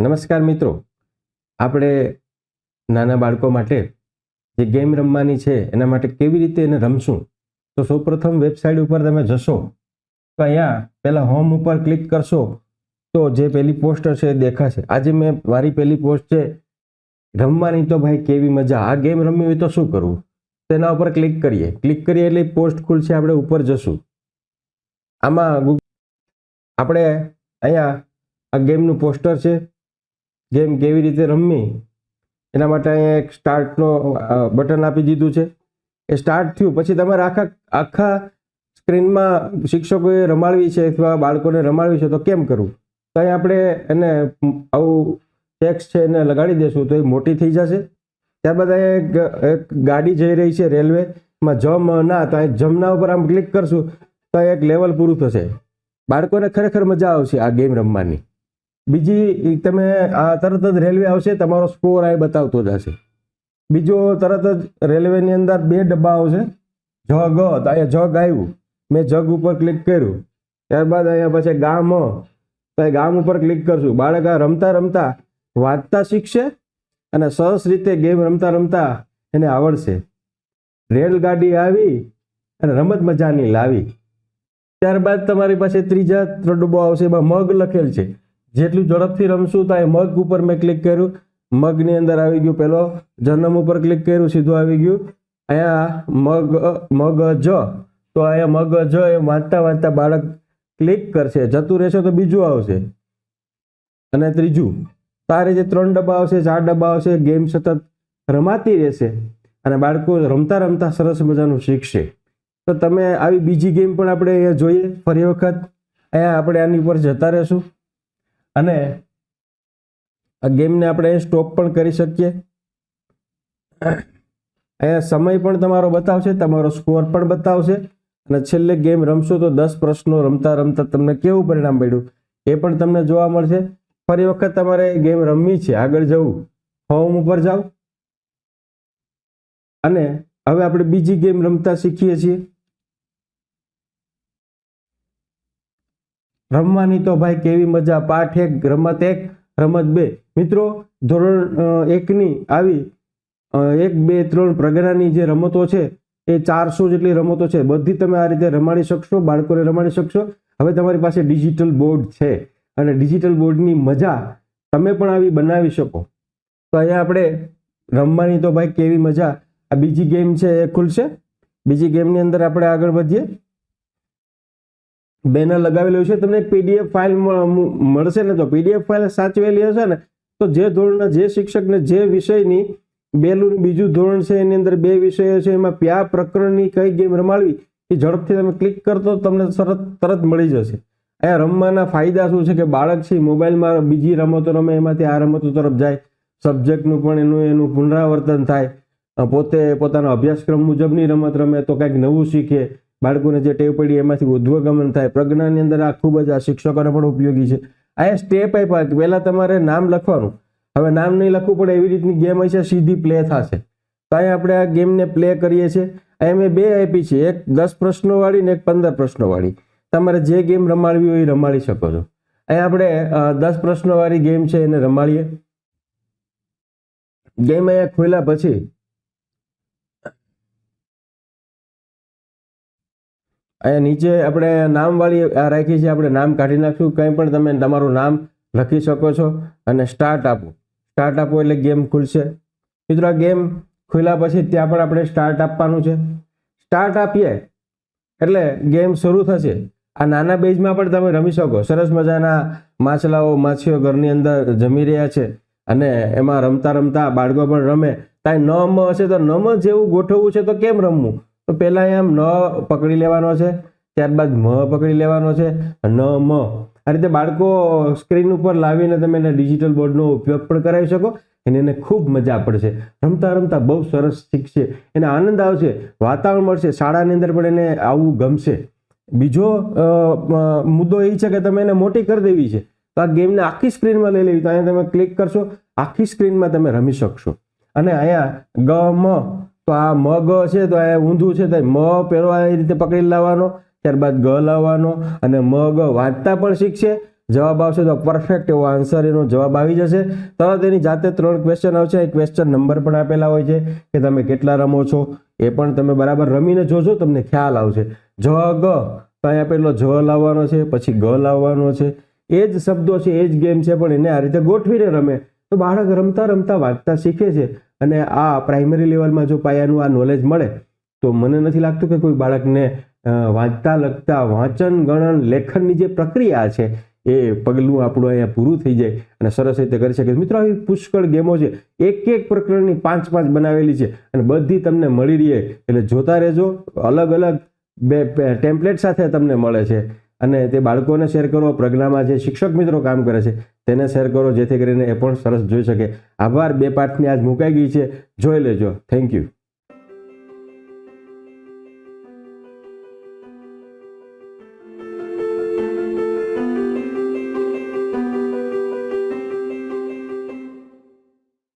નમસ્કાર મિત્રો. આપણે નાના બાળકો માટે જે ગેમ રમવાની છે, એના માટે કેવી રીતે એને રમશું? તો સૌપ્રથમ વેબસાઇટ ઉપર તમે જશો, તો અહીંયા પહેલાં હોમ ઉપર ક્લિક કરશો, તો જે પહેલી પોસ્ટર છે એ દેખાશે. આજે મેં મારી પહેલી પોસ્ટ છે, રમવાની તો ભાઈ કેવી મજા. આ ગેમ રમવી હોય તો શું કરવું? તેના ઉપર ક્લિક કરીએ. ક્લિક કરીએ એટલે પોસ્ટ ખુલશે, આપણે ઉપર જશું. આમાં આપણે અહીંયા આ ગેમનું પોસ્ટર છે ગેમ કેવી રીતે રમવી, એના માટે અહીંયા એક સ્ટાર્ટનો બટન આપી દીધું છે. એ સ્ટાર્ટ થયું. પછી તમારે આખા આખા સ્ક્રીનમાં શિક્ષકોએ રમાડવી છે અથવા બાળકોને રમાડવી છે તો કેમ કરવું? તો અહીં આપણે એને આવું ટેક્સ છે એને લગાડી દેશું તો એ મોટી થઈ જશે. ત્યારબાદ અહીંયા એક ગાડી જઈ રહી છે રેલવેમાં જમ ના તો અહીં જમના ઉપર આમ ક્લિક કરશું તો એક લેવલ પૂરું થશે. બાળકોને ખરેખર મજા આવશે આ ગેમ રમવાની. બીજી તમે આ તરત જ રેલવે આવશે, તમારો સ્કોર આ બતાવતો જશે બીજો તરત જ રેલવેની અંદર બે ડબ્બા આવશે. જગ, તો અહીંયા જગ આવ્યું. મેં જગ ઉપર ક્લિક કર્યું. ત્યારબાદ અહીંયા પછી ગામ, તો ગામ ઉપર ક્લિક કરશું. બાળક રમતા રમતા વાંચતા શીખશે અને સરસ રીતે ગેમ રમતા રમતા એને આવડશે. રેલગાડી આવી અને રમત મજાની લાવી. ત્યારબાદ તમારી પાસે ત્રીજા ડબ્બો આવશે, એમાં મગ લખેલ છે. જેટલું ઝડપથી રમશું તો એ મગ ઉપર મેં ક્લિક કર્યું. મગની અંદર આવી ગયું પેલો જન્મ ઉપર ક્લિક કર્યું, સીધું આવી ગયું. અહીંયા મગ મગ જ તો અહીંયા મગ જ એ વાંચતા વાંચતા બાળક ક્લિક કરશે. જતું રહેશે તો બીજું આવશે. અને ત્રીજું તારે જે ત્રણ ડબ્બા આવશે, ચાર ડબ્બા આવશે, ગેમ સતત રમાતી રહેશે અને બાળકો રમતા રમતા સરસ મજાનું શીખશે. તો તમે આવી બીજી ગેમ પણ આપણે અહીંયા જોઈએ. ફરી વખત અહીંયા આપણે આની ઉપર જતા રહેશું. અને આ ગેમને આપણે સ્ટોપ પણ કરી શકીએ. અહીંયા સમય પણ તમારો બતાવશે, તમારો સ્કોર પણ બતાવશે, અને છેલ્લે ગેમ રમશો તો દસ પ્રશ્નો રમતા રમતા તમને કેવું પરિણામ મળ્યું? એ પણ તમને જોવા મળશે. ફરી વખત તમારે ગેમ રમવી છે. આગળ જવું. હોમ ઉપર જાઓ. અને હવે આપણે બીજી ગેમ રમતા શીખીએ છીએ. રમવાની તો ભાઈ કેવી મજા, પાઠ એક, રમત એક, રમત બે. મિત્રો, ધોરણ એકની આવી એક, બે, ત્રણ પ્રગણાની જે રમતો છે, એ ચારસો જેટલી રમતો છે, બધી તમે આ રીતે રમાડી શકશો, બાળકોને રમાડી શકશો. હવે તમારી પાસે ડિજિટલ બોર્ડ છે અને ડિજિટલ બોર્ડની મજા તમે પણ આવી બનાવી શકો. તો અહીંયા આપણે રમવાની તો ભાઈ કેવી મજા. આ બીજી ગેમ છે, એ ખુલશે. બીજી ગેમની અંદર આપણે આગળ વધીએ. બેનર લગાવેલું છે. તમને પીડીએફ ફાઇલ મળશે ને તો પીડીએફ ફાઇલ સાચવેલી હશે ને, તો જે ધોરણના જે શિક્ષકને જે વિષયની બેલું બીજું ધોરણ છે, એની અંદર બે વિષયો છે. એમાં કયા પ્રકરણની કઈ ગેમ રમાડવી, એ ઝડપથી તમે ક્લિક કરતો તમને તરત તરત મળી જશે. અહીંયા રમવાના ફાયદા શું છે કે બાળક છે મોબાઈલમાં બીજી રમતો રમે, એમાંથી આ રમતો તરફ જાય. સબ્જેક્ટનું પણ એનું એનું પુનરાવર્તન થાય. પોતે પોતાના અભ્યાસક્રમ મુજબની રમત રમે, તો કંઈક નવું શીખે. બાળકોને જે ટેવ પડી એમાંથી ઉદ્વગમન થાય. પ્રજ્ઞાની અંદર આ ખૂબ જ આ શિક્ષકોને પણ ઉપયોગી છે. આ સ્ટેપ આપ્યા પહેલાં તમારે નામ લખવાનું. હવે નામ નહીં લખવું પડે એવી રીતની ગેમ હશે, સીધી પ્લે થશે. તો અહીંયા આપણે આ ગેમને પ્લે કરીએ છીએ. અહીં મેં બે આપી છે. એક દસ પ્રશ્નોવાળી ને એક પંદર પ્રશ્નોવાળી. તમારે જે ગેમ રમાડવી હોય એ રમાડી શકો છો. અહીંયા આપણે દસ પ્રશ્નોવાળી ગેમ છે એને રમાડીએ. ગેમ અહીંયા ખોલ્યા પછી અહીંયા નીચે આપણે નામવાળી આ રાખી છે, આપણે નામ કાઢી નાખશું. કંઈ પણ તમે તમારું નામ લખી શકો છો અને સ્ટાર્ટ આપો. સ્ટાર્ટ આપો એટલે ગેમ ખુલશે. મિત્રો, આ ગેમ ખુલ્યા પછી ત્યાં પણ આપણે સ્ટાર્ટ આપવાનું છે. સ્ટાર્ટ આપીએ એટલે ગેમ શરૂ થશે. આ નાના બેઝમાં પણ તમે રમી શકો. સરસ મજાના માછલાઓ, માછીઓ ઘરની અંદર જમી રહ્યા છે અને એમાં રમતા રમતા બાળકો પણ રમે. ત્યાં ન મ હશે તો નમ જેવું ગોઠવવું છે તો કેમ રમવું? તો પહેલાં એમ ન પકડી લેવાનો છે, ત્યારબાદ મ પકડી લેવાનો છે, ન મ. આ રીતે બાળકો સ્ક્રીન ઉપર લાવીને તમે એને ડિજિટલ બોર્ડનો ઉપયોગ પણ કરાવી શકો, અને એને ખૂબ મજા પડશે. રમતા રમતા બહુ સરસ શીખશે, એને આનંદ આવશે, વાતાવરણ મળશે, શાળાની અંદર પણ એને આવવું ગમશે. બીજો મુદ્દો એ છે કે તમે એને મોટી કરી દેવી છે. તો આ ગેમને આખી સ્ક્રીનમાં લઈ લેવી, તો અહીંયા તમે ક્લિક કરશો, આખી સ્ક્રીનમાં તમે રમી શકશો. અને અહીંયા ગ, મ તો આ મ ગ છે તો અહીંયા ઊંધું છે તો મ પેલો આ રીતે પકડી લાવવાનો, ત્યારબાદ ગ લાવવાનો અને મ ગ વાંચતા પણ શીખશે. જવાબ આવશે તો પરફેક્ટ એવો આન્સર એનો જવાબ આવી જશે. તરત એની જાતે ત્રણ ક્વેશ્ચન આવશે. એ ક્વેશ્ચન નંબર પણ આપેલા હોય છે કે તમે કેટલા રમો છો? એ પણ તમે બરાબર રમીને જોજો, તમને ખ્યાલ આવશે. જ, ગ. તો અહીંયા પેલો જ લાવવાનો છે, પછી ગ લાવવાનો છે. એ જ શબ્દો છે, એ જ ગેમ છે, પણ એને આ રીતે ગોઠવીને રમે. તો બાળક રમતા રમતા વાંચતા શીખે છે. અને આ પ્રાઇમરી લેવલમાં જો પાયાનું આ નોલેજ મળે, તો મને નથી લાગતું કે કોઈ બાળકને વાંચતા, લખતા, વાંચન, ગણન, લેખનની જે પ્રક્રિયા છે, એ પગલું આપણું અહીંયા પૂરું થઈ જાય અને સરસ રીતે કરી શકે મિત્રો, આવી પુષ્કળ ગેમો છે. એક એક પ્રકરણની પાંચ પાંચ બનાવેલી છે અને બધી તમને મળી રહે. એટલે જોતા રહેજો. અલગ અલગ બે ટેમ્પલેટ સાથે તમને મળે છે. અને તે બાળકોને શેર કરો પ્રજ્ઞામાં જે શિક્ષક મિત્રો કામ કરે છે, તેને શેર કરો, જેથી કરીને એ પણ સરસ જોઈ શકે. આભાર, બે પાઠની આજ મુકાઈ ગઈ છે. જોઈ લેજો. Thank you